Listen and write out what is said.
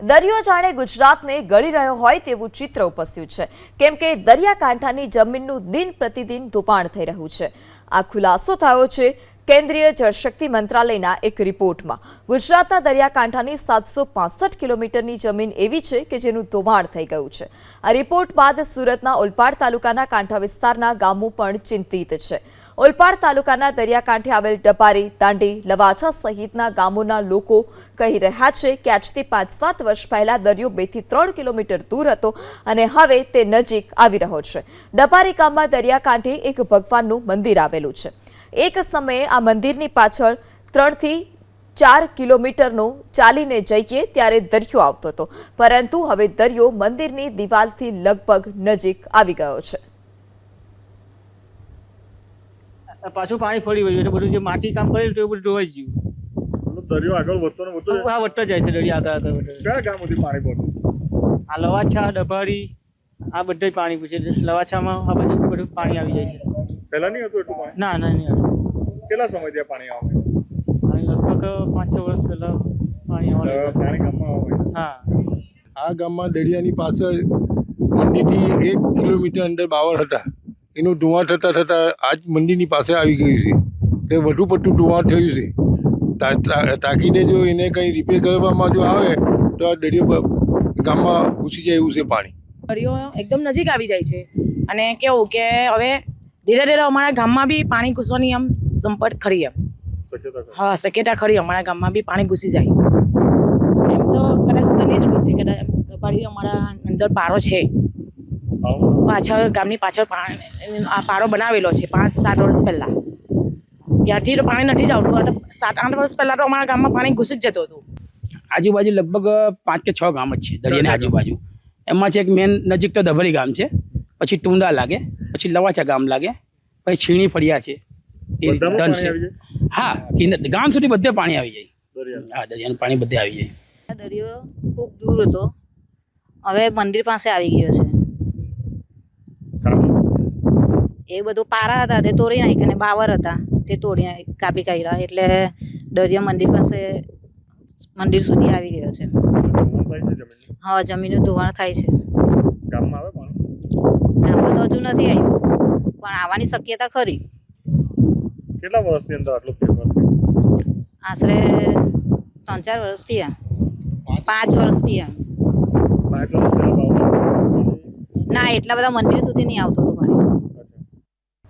દરિયો જાણે ગુજરાતને ગળી રહ્યો હોય તેવું ચિત્ર ઉપસ્યું છે. કેમ કે દરિયાકાંઠાની જમીનનું દિન પ્રતિદિન ધોવાણ થઈ રહ્યું છે. આ ખુલાસો થયો છે કેન્દ્રીય જળશક્તિ મંત્રાલયના એક રિપોર્ટમાં, ગુજરાતના દરિયાકાંઠાની સાતસો પાસઠ કિલોમીટરની જમીન એવી છે કે જેનું ધોવાણ થઈ ગયું છે. આ રિપોર્ટ બાદ સુરતના ઓલપાડ તાલુકાના કાંઠા વિસ્તારના ગામો પણ ચિંતિત છે. ઓલપાડ તાલુકાના દરિયાકાંઠે આવેલ ડપારી દાંડી, લવાછા સહિતના ગામોના લોકો કહી રહ્યા છે કે આજથી પાંચ સાત વર્ષ પહેલા દરિયો બેથી ત્રણ કિલોમીટર દૂર હતો અને હવે તે નજીક આવી રહ્યો છે. ડપારી ગામમાં દરિયાકાંઠે એક ભગવાનનું મંદિર આવેલું છે. એક સમયે આ મંદિરની પાછળ ત્રણથી ચાર કિલોમીટરનો ચાલીને જઈએ ત્યારે દરિયો આવતો હતો. પરંતુ હવે દરિયો મંદિરની દિવાલથી લગભગ નજીક આવી ગયો છે. પાછું પાણી ફરી વળ્યું એટલે બધું જે માટી કામ કરેલું એ બધું ધોવાઈ ગયું. દરિયો આગળ વધતો ને વધતો હા આ વટતો જાય છે દરિયા આગળ આગળ વધતો. કયા ગામ સુધી પાણી પહોંચ્યું? આ લવાછા ડભાડી આ બધે પાણી પૂછે લવાછામાં આ બધું બધું પાણી આવી જાય છે. પહેલા નહીં હતું એટલું પાણી? ના ના નહીં. કેટલા સમય ત્યાં પાણી આવે પાણી લગભગ પાંચ છ વર્ષ પહેલા પાણી આવે પાણી ગામમાં આવે હા. આ ગામમાં દરિયાની પાછળ મંદિરથી એક કિલોમીટર અંદર બાવળ હતા. એનું ધુઆ થતાં થતાં આજ મંદિરની પાસે આવી ગયું છે. તે વધુ પડતું ધુઆ થયું છે. તાકીદે જો એને કંઈ રિપેર કરવામાં જો આવે તો આ દરિયો બ- ગામમાં ઘૂસી જાય એવું છે પાણી. દરિયો એકદમ નજીક આવી જાય છે. અને કેવું કે હવે ધીરે ધીરે અમારા ગામમાં બી પાણી ઘૂસવાની આમ સંપર્ક ખરી એમ. હા શક્યતા ખરી. અમારા ગામમાં બી પાણી ઘૂસી જાય. એમ તો કદાચ તો નહીં જ ઘૂસે કદાચ એમ અમારા અંદર પારો છે. પાછળ ગામની પાછળ પાણી આ પારો બનાવેલો છે પાંચ સાત વર્ષ પહેલાં. ત્યાંથી તો પાણી નથી જ આવતું. અને સાત આઠ વર્ષ પહેલાં તો અમારા ગામમાં પાણી ઘૂસી જ જતું હતું. આજુબાજુ લગભગ પાંચ કે છ ગામ જ છે. દરિયાની આજુબાજુ. એમાં છે એક મેન નજીક તો દભરી ગામ છે. પછી ટુંડા લાગે પછી લવાચા ગામ લાગે પછી છીણી ફળિયા છે એ ધન છે. હા ગામ સુધી બધે પાણી આવી જાય. હા દરિયાનું પાણી બધે આવી જાય. આ દરિયો ખૂબ દૂર હતો. હવે મંદિર પાસે આવી ગયો છે. એ બધું પારા હતા તે તોડી નાખ્યા અને બાવર હતા. તે તોડી નાખ- કાપી કાઢ્યા. એટલે દરિયો મંદિર પાસે મંદિર સુધી આવી ગયો છે. હા જમીનનું ધોવાણ થાય છે ગામમાં આવે પાણી ગામમાં તો હજુ નથી આવ્યું. પણ આવવાની શક્યતા ખરી. કેટલા વર્ષની અંદર આટલો ફેરફાર થયો? આશરે ત્રણ ચાર વર્ષથી આ પાંચ વર્ષથી આ ના એટલા બધા મંદિર સુધી નહીં આવતું હતું પાણી.